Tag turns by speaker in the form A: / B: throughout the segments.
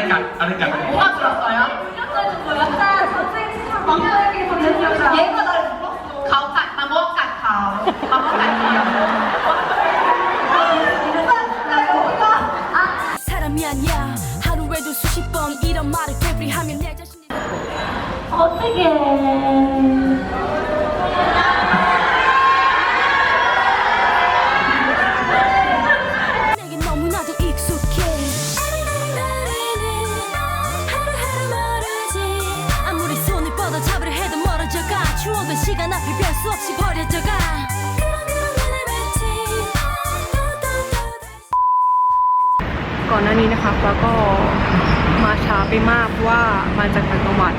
A: กัดอะไรกัด
B: 뭐가 들었어요?
C: 약간 전생 시장 망설이게 되는
B: 얘가 날 물었어. 가오 갓, 마모 갓 가오. 마모 갓이에요.
D: 사람이 아니야 하루에도 수십 번 이런 말을 되풀이하면 내 자신이
C: 어떻게
D: 시간 앞에 별 수 없이 버려져가 그런 그런 눈에 뱉지 또, 또, 또, 또.
E: ก่อนหน้านี้นะคะฟ้าก็มาช้าไปมากเพราะว่ามาจากต่างจังหวัด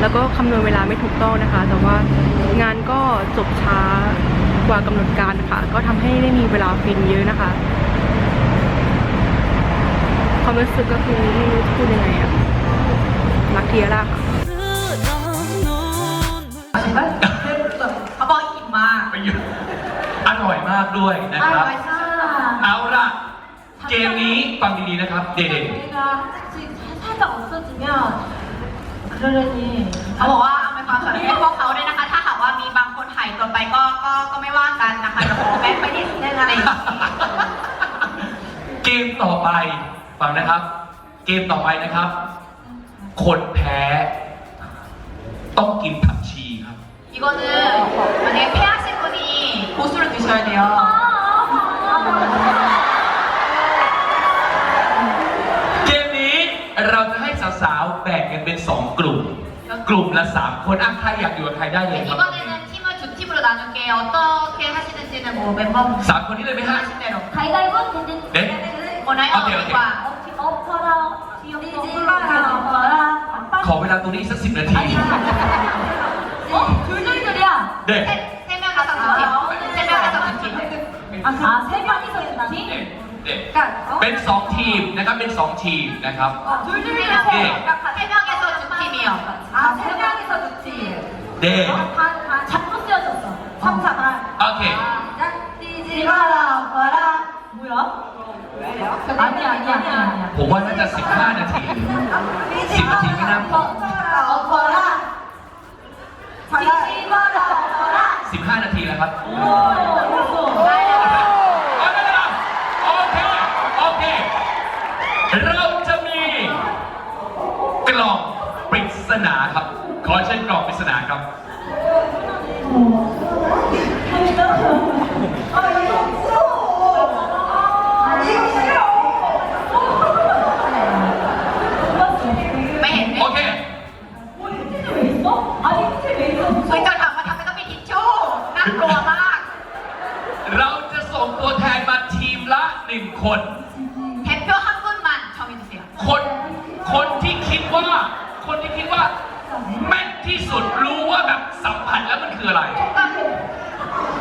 E: แล้วก็คำนวณเวลาไม่ถูกต้องนะคะ แต่ว่างานก็จบช้ากว่ากำหนดการค่ะ ก็ทำให้ได้มีเวลาฟินเยอะนะคะ ความรู้สึกก็คือไม่รู้จะพูดยังไงอะรักเทียร่าค่ะ
A: ด้วยนะครับ
B: 아, 맛있어.
A: เอาล่ะ เกมนี้ฟังดีๆนะครับ เด็ก
C: 저희가 지금 살짝 없어지면 그러려니
B: เขาบอกว่าเอาไปความสอนให้พวกเขาด้วยนะคะ ถ้าหากว่ามีบางคนหายตัวไปก็ก็ก็ไม่ว่ากันนะคะเดี๋ยวผมแวะไปนิดนึงอะไรอย่างเงี้ย
A: ๆ เกมต่อไป ฟังนะครับ เกมต่อไปนะครับ คนแพ้ ต้องกินผักชีครับ
B: 이거는 만약에 패하 신 분이 고수를 드셔야 돼요.
A: เกมนี้เราจะให้สาวๆ แบ่งกันเป็น 2 กลุ่ม กลุ่มละ 3 คนอ่ะใครอยากอยู่กับใครได้เลยครับ
B: 이번에는 팀을 두 팀으로 나눌게요. 어떻게 하시는지는 뭐 멤버분
A: สามคนนี้เลยไหมฮะ
B: 하신 대로.
C: 가위가위보 되는
A: 네?
B: 원하요?
A: 오케이, 오케이.
B: 오빠.
C: 엎어라 뒤집어라 엎어라
A: ขอเวลาตรงนี้อีกสักสิบนาที
C: 어? 둘둘둘이야
A: เ 아,
C: 세 명이서 두 팀?
A: เด็กเด็ก
B: 그러니까
A: เป็น 2 ทีมนะครับ เป็น 2 ทีมนะครับ
B: 둘둘둘이요.
A: 네.
B: 세 명에서 두 팀이요.
C: 아, 세 명이서 두 팀.
A: เด็ก
C: 다, 다 잡고 쓰여졌어. 3차가.
A: โอเค
C: 뒤집어라 엎어라 뭐야? 아니야, 아니야, 아니야, 아니야.
A: ผมว่าน่าจะ 15 นาที 10 นาทีไม่น่าพอ
C: 엎어라 뒤집어라 엎어라
A: 15 นาทีแล้วครับ
C: 오,
A: ขอ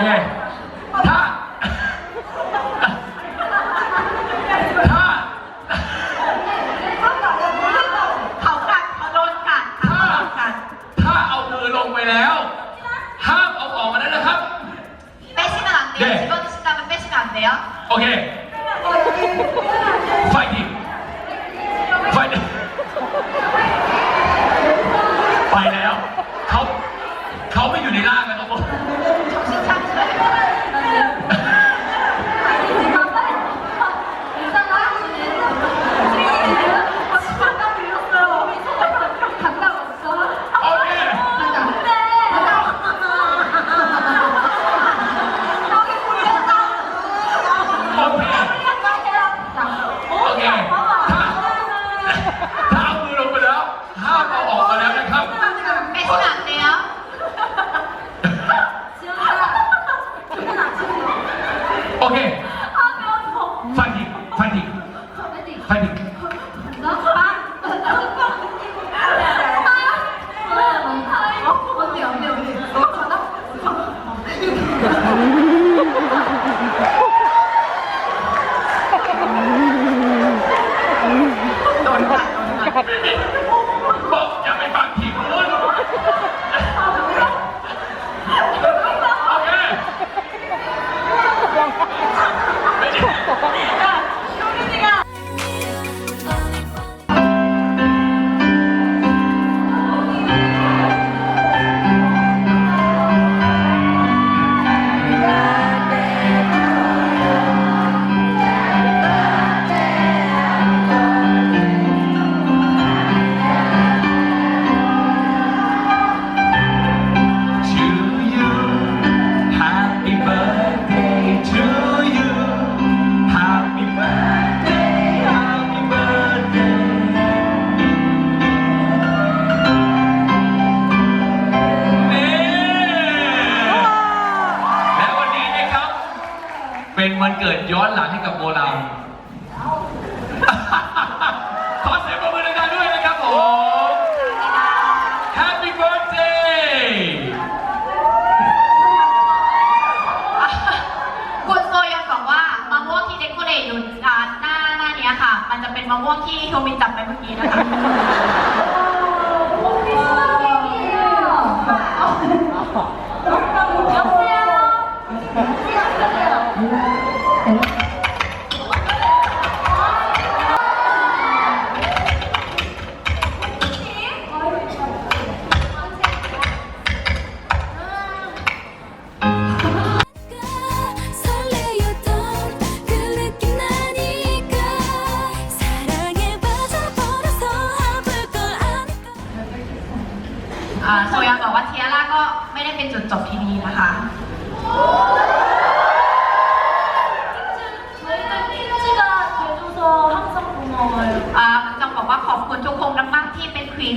B: OK。 เป็
A: นวันเกิดย้อนหลังให้กับโบราณ ขอเสียงปรบมือดังๆด้วยนะครับผม Happy birthday
B: คุณโซยันบอกว่ามะม่วงที่เดคอเรทอยู่อ่าหน้าหน้าเนี้ยค่ะ มันจะเป็นมะม่วงที่โทมินจับไปเมื่อกี้นะคะ
D: 설레였던 그 แล้
B: วโซยาบอกว่าเทียร่าก็ไม่ได้เป็นจุดจบที่นี่นะคะ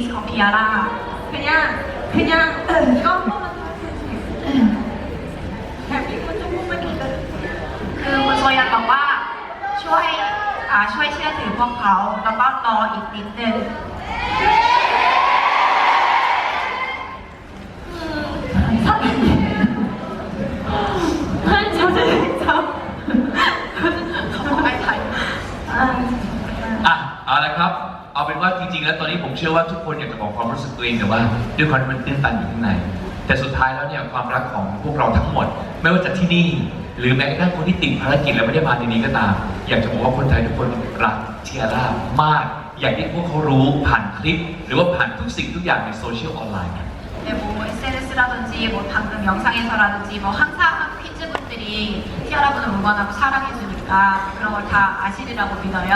B: ส์ของเทียร่า
C: 그냥 그냥 이거 한 번만 더 해주세요. 대한민국 조금만 기다려.
B: คือคุณโซยันบอกว่าช่วยอ่าช่วยเชื่อถือพวกเขา แล้วก็รออีกนิดนึง
C: 아
A: ชื่อว่าทุกคนอยากจะบอกความรู้สึกตัวเองแต่ว่าด้วยความที่มันตื้นตันอยู่ข้างใน แต่สุดท้ายแล้วเนี่ยความรักของพวกเราทั้งหมด ไม่ว่าจะที่นี่ หรือแม้กระทั่งคนที่ติดภารกิจแล้วไม่ได้มาในนี้ก็ตาม อยากจะบอกว่าคนไทยทุกคนรักเทียร่ามาก อย่างที่พวกเขารู้ผ่านคลิป หรือว่าผ่านทุกสิ่งทุกอย่างในโซเชียลออนไลน์
B: 네, 뭐 SNS라든지 뭐 방금 영상에서라든지 뭐 항상 퀴즈 분들이 티아라분을 응원하고 사랑해주니까 그런 걸 다 아시리라고 믿어요.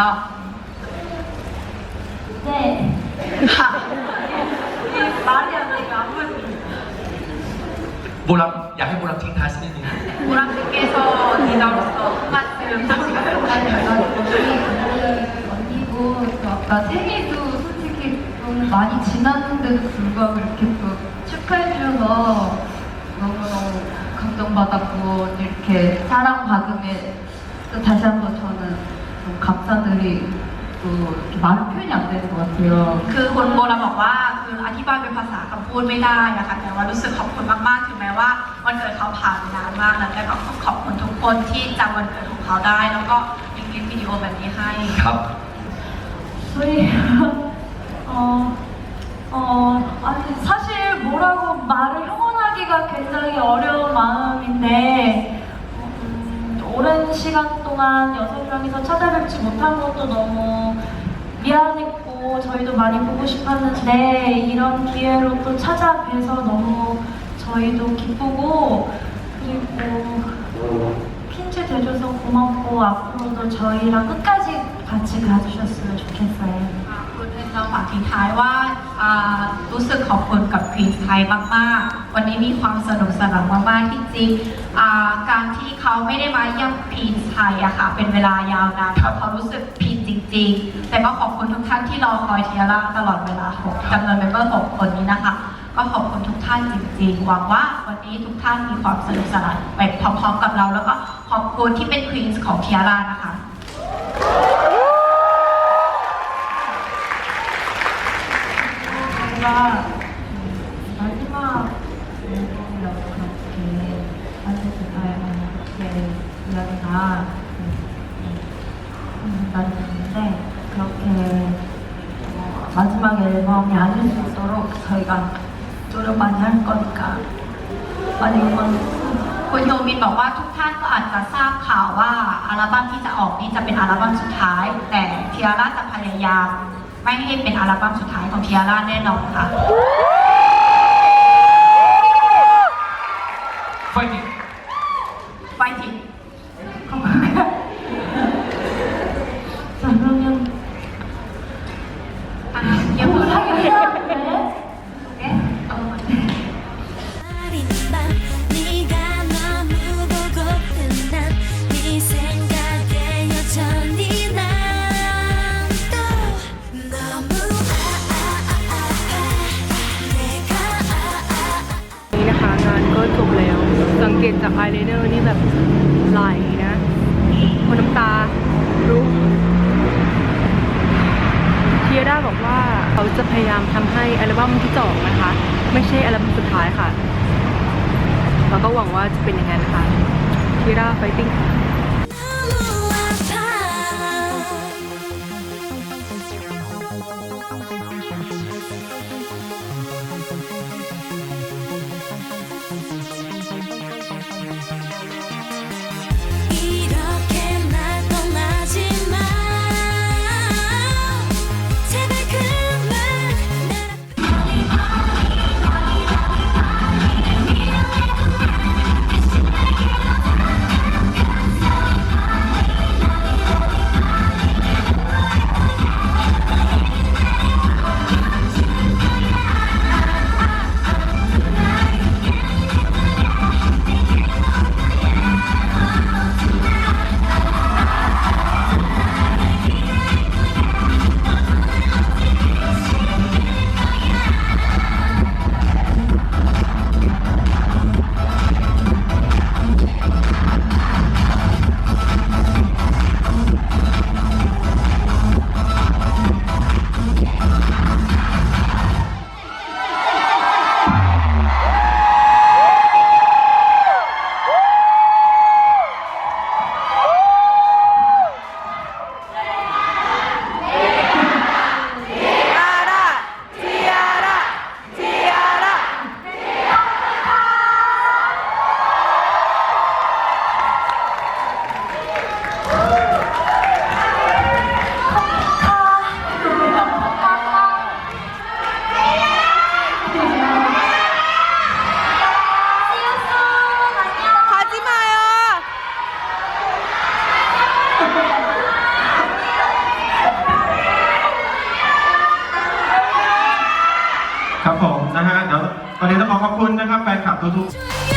C: 네. 이 말이 안 돼요. 아무리.
A: บุรัมอยากให้บุรัมทิ้งท้ายสักนิดนึง
B: 보람님께서 리더로서 한 말씀 하시면
C: 언니고 또 아까 생일도 솔직히 좀 많이 지났는데도 불구하고 이렇게 또 축하해주셔서 너무너무 감동받았고 이렇게 사랑받음에 또 다시 한번 저는 좀 감사드리고 이렇게 말은 표현이 안 되는 것 같아요.
B: คือคุณโบราบอกว่าคืออธิบายเป็นภาษาคำพูดไม่ได้นะคะแต่ว่ารู้สึกขอบคุณมากๆถึงแม้ว่าวันเกิดเขาผ่านไปนานมากแล้วแต่ก็ขอบคุณทุกคนที่จำวันเกิดของเขาได้ แล้วก็มีคลิปวิดีโอแบบนี้ให้
A: ครับ
C: 저희 어, 어, 아니 사실 뭐라고 말을 형언하기가 굉장히 어려운 마음인데 음,
F: 오랜 시간 동안 여섯 명이서 찾아뵙지 못한 것도 너무 미안했고 저희도 많이 보고 싶었는데 이런 기회로 또 찾아뵈서 너무 저희도 기쁘고 그리고 핀트 돼줘서 고맙고 앞으로도 저희랑 끝까지 같이 가주셨으면 좋겠어요.
B: คุณเอ็นเราฝากทิ้งท้ายว่าอ่ารู้สึกขอบคุณกับควีนไทยมาก ๆ วันนี้มีความสนุกสนานมาก ๆ ที่จริงอ่าการที่เขาไม่ได้มาเยี่ยมพีนไทยอะค่ะเป็นเวลายาวนานเพราะเขารู้สึกผิดจริง ๆ แต่ก็ขอบคุณทุกท่านที่รอคอยเทียร่าตลอดเวลาหกจำนวนเมมเบอร์หกคนนี้นะคะ ก็ขอบคุณทุกท่านจริง ๆ หวังว่าวันนี้ทุกท่านมีความสนุกสนานไปพร้อม ๆ กับเราแล้วก็ขอบคุณที่เป็นควีนของเทียร่านะคะ
F: 뭔가 마지막 앨범이라고 그렇게 이렇게 이야기가 많이 듣는데 그렇게 어, 마지막 앨범이 아닐 수 있도록 저희가 노력 많이 할 거니까 많이 응원해주세요.
B: คุณโยมินบอกว่าทุกท่านก็อาจจะทราบข่าวว่าอัลบั้มที่จะออกนี้จะเป็นอัลบั้มสุดท้าย แต่เทียร่าจะพยายาม ไม่ให้เป็นอัลบั้มสุดท้ายของเทียร่าแน่นอนค่ะ
E: ว่าเขาจะพยายามทำให้อัลบั้มที่สองนะคะ ไม่ใช่อัลบั้มสุดท้ายค่ะแล้วก็หวังว่าจะเป็นอย่างนั้นนะคะทีร่าไฟติ้ง
G: ขอบคุณนะครับแฟนคลับทุกๆ